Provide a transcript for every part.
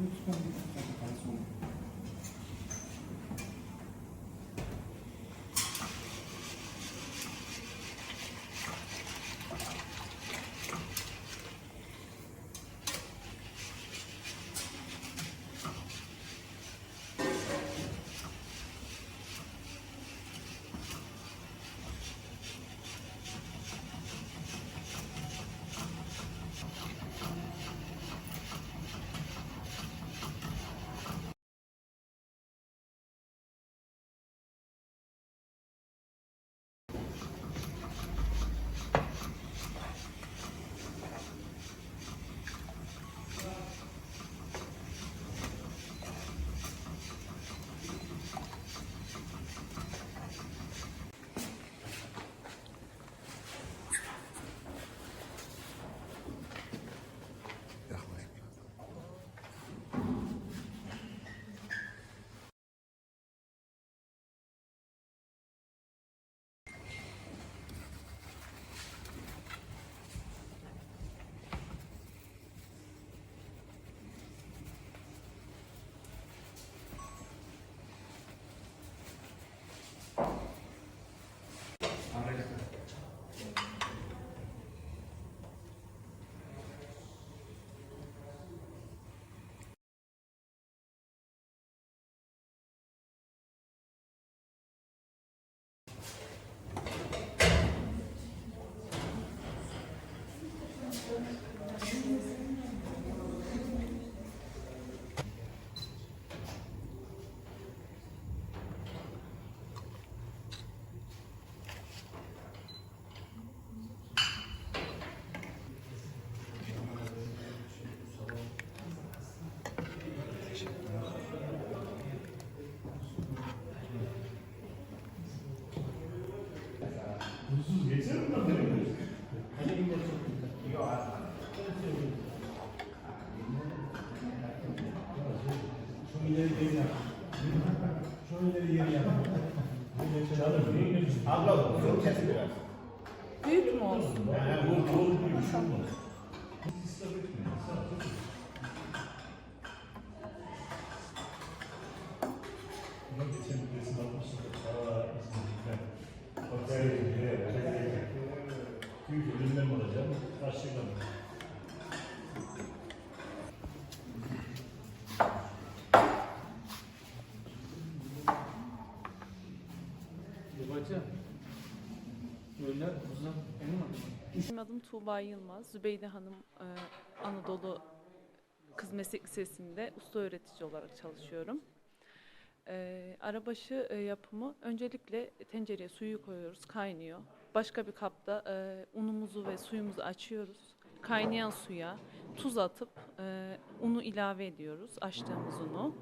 Lütfen bir dakika sonra. Abla uzun kesin biraz. Büyük mü olsun? Büyük Benim adım. Tuğba Yılmaz. Zübeyde Hanım e, Anadolu Kız Meslek Lisesi'nde usta öğretici olarak çalışıyorum. E, arabaşı e, yapımı öncelikle tencereye suyu koyuyoruz, kaynıyor. Başka bir kapta unumuzu ve suyumuzu açıyoruz. Kaynayan suya tuz atıp unu ilave ediyoruz, açtığımız unu.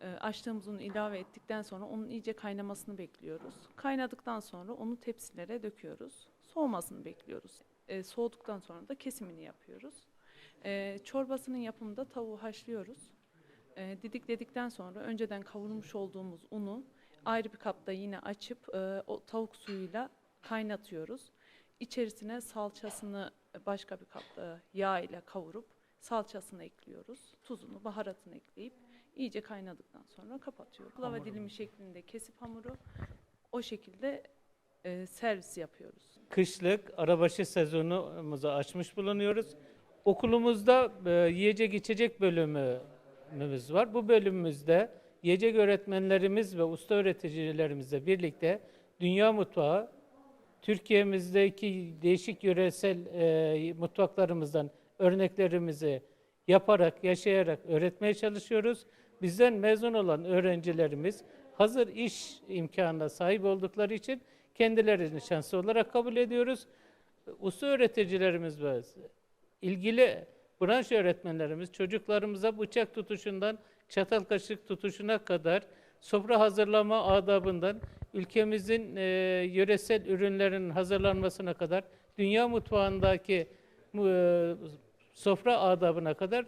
E, açtığımız unu ilave ettikten sonra onun iyice kaynamasını bekliyoruz. Kaynadıktan sonra onu tepsilere döküyoruz. Soğumasını bekliyoruz. E, soğuduktan sonra da kesimini yapıyoruz. E, çorbasının yapımında tavuğu haşlıyoruz. E, didikledikten sonra önceden kavurmuş olduğumuz unu ayrı bir kapta yine açıp e, o tavuk suyuyla kaynatıyoruz. İçerisine salçasını başka bir kapta yağ ile kavurup salçasını ekliyoruz. Tuzunu, baharatını ekleyip iyice kaynadıktan sonra kapatıyoruz. Lava dilimi şeklinde kesip hamuru o şekilde e, servis yapıyoruz. Kışlık arabaşı sezonumuzu açmış bulunuyoruz. Okulumuzda e, yiyecek içecek bölümümüz var. Bu bölümümüzde yiyecek öğretmenlerimiz ve usta öğreticilerimizle birlikte dünya mutfağı, Türkiye'mizdeki değişik yöresel e, mutfaklarımızdan örneklerimizi yaparak, yaşayarak öğretmeye çalışıyoruz. Bizden mezun olan öğrencilerimiz hazır iş imkanına sahip oldukları için kendilerini şanslı olarak kabul ediyoruz. Usta öğreticilerimiz ve ilgili branş öğretmenlerimiz çocuklarımıza bıçak tutuşundan çatal kaşık tutuşuna kadar sofra hazırlama adabından ülkemizin e, yöresel ürünlerin hazırlanmasına kadar dünya mutfağındaki e, sofra adabına kadar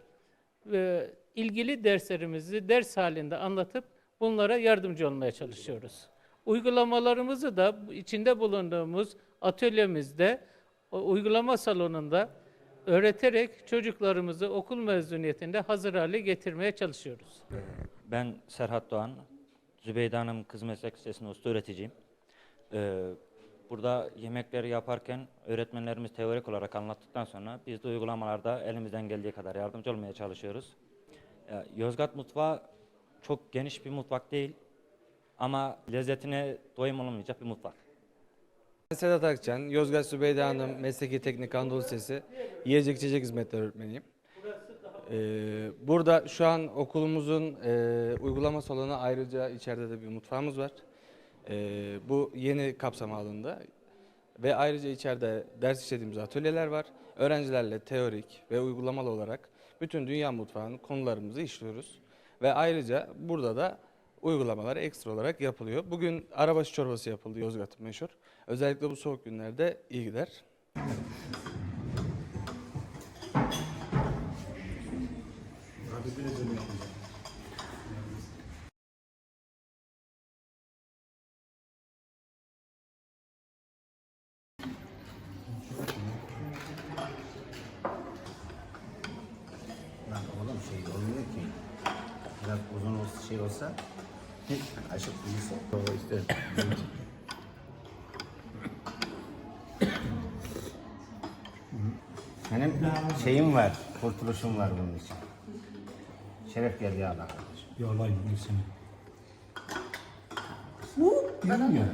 e, ilgili derslerimizi ders halinde anlatıp bunlara yardımcı olmaya çalışıyoruz. Uygulamalarımızı da içinde bulunduğumuz atölyemizde, uygulama salonunda öğreterek çocuklarımızı okul mezuniyetinde hazır hale getirmeye çalışıyoruz. Ben Serhat Doğan, Zübeyde Hanım Kız Meslek Lisesi'nde usta öğreticiyim. Ee, burada yemekleri yaparken öğretmenlerimiz teorik olarak anlattıktan sonra biz de uygulamalarda elimizden geldiği kadar yardımcı olmaya çalışıyoruz. Ya, Yozgat mutfağı çok geniş bir mutfak değil ama lezzetine doyum olmayacak bir mutfak. Ben Sedat Akçan, Yozgat Sübeyde Hanım Mesleki Teknik Anadolu Lisesi Yiyecek İçecek Hizmetleri Öğretmeniyim. Ee, burada şu an okulumuzun e, uygulama salonu ayrıca içeride de bir mutfağımız var. Ee, bu yeni kapsam alanında ve ayrıca içeride ders işlediğimiz atölyeler var. Öğrencilerle teorik ve uygulamalı olarak bütün dünya mutfağının konularımızı işliyoruz. Ve ayrıca burada da uygulamalar ekstra olarak yapılıyor. Bugün arabaşı çorbası yapıldı Yozgat'ın meşhur. Özellikle bu soğuk günlerde iyi gider. Olsa olsa aşık değilse. O işte. Senin şeyin var, kurtuluşun var bunun için. Şeref geldi Allah kardeşim. Yalayım ben seni. Ya.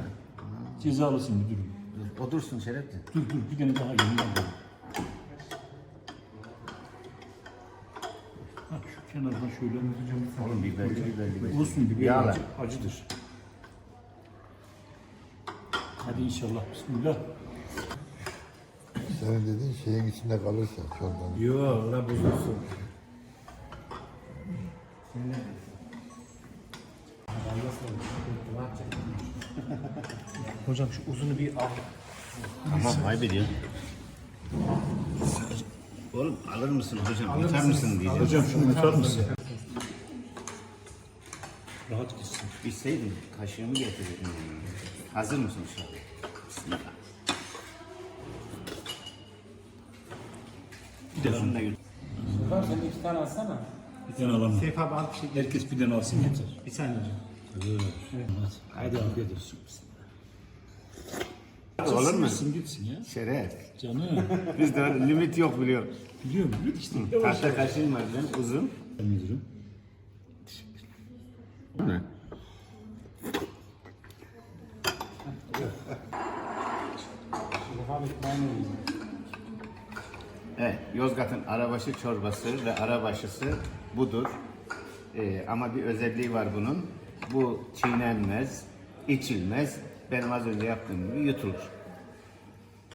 Cezalısın müdürüm. Dur, Otursun Şerefli. Dur dur bir tane daha yeni aldım. Şu kenardan şöyle Oğlum biberli. Olsun biber Yağla. acı, acıdır. Hadi inşallah bismillah. Senin dediğin şeyin içinde kalırsa çorbanın. Yo la bozulsun. Hocam şu uzunu bir al. Tamam kaybediyor. Oğlum alır mısın hocam? Atar mısın diyeceğim. Hocam şunu yutar mısın? Rahat gitsin. Bilseydin kaşığımı getirirdim. Hazır mısın şu an? Bismillah. Bir tane Şunu. Var sen iki tane alsana. Bir tane alalım. Seyf abi al bir şey. Herkes bir tane alsın yeter. Bir saniye hocam. Evet. Hadi afiyet olsun. Olur mu? Gitsin gitsin ya. Şeref. Canım. Bizde öyle limit yok biliyor musun? Biliyor musun? İşte. Tahta kaşığım var benim uzun. Müdürüm. Ne? Ben öyleyim. Evet, Yozgat'ın arabaşı çorbası ve arabaşısı budur. Ee, ama bir özelliği var bunun. Bu çiğnenmez, içilmez. Benim az önce yaptığım gibi yutulur.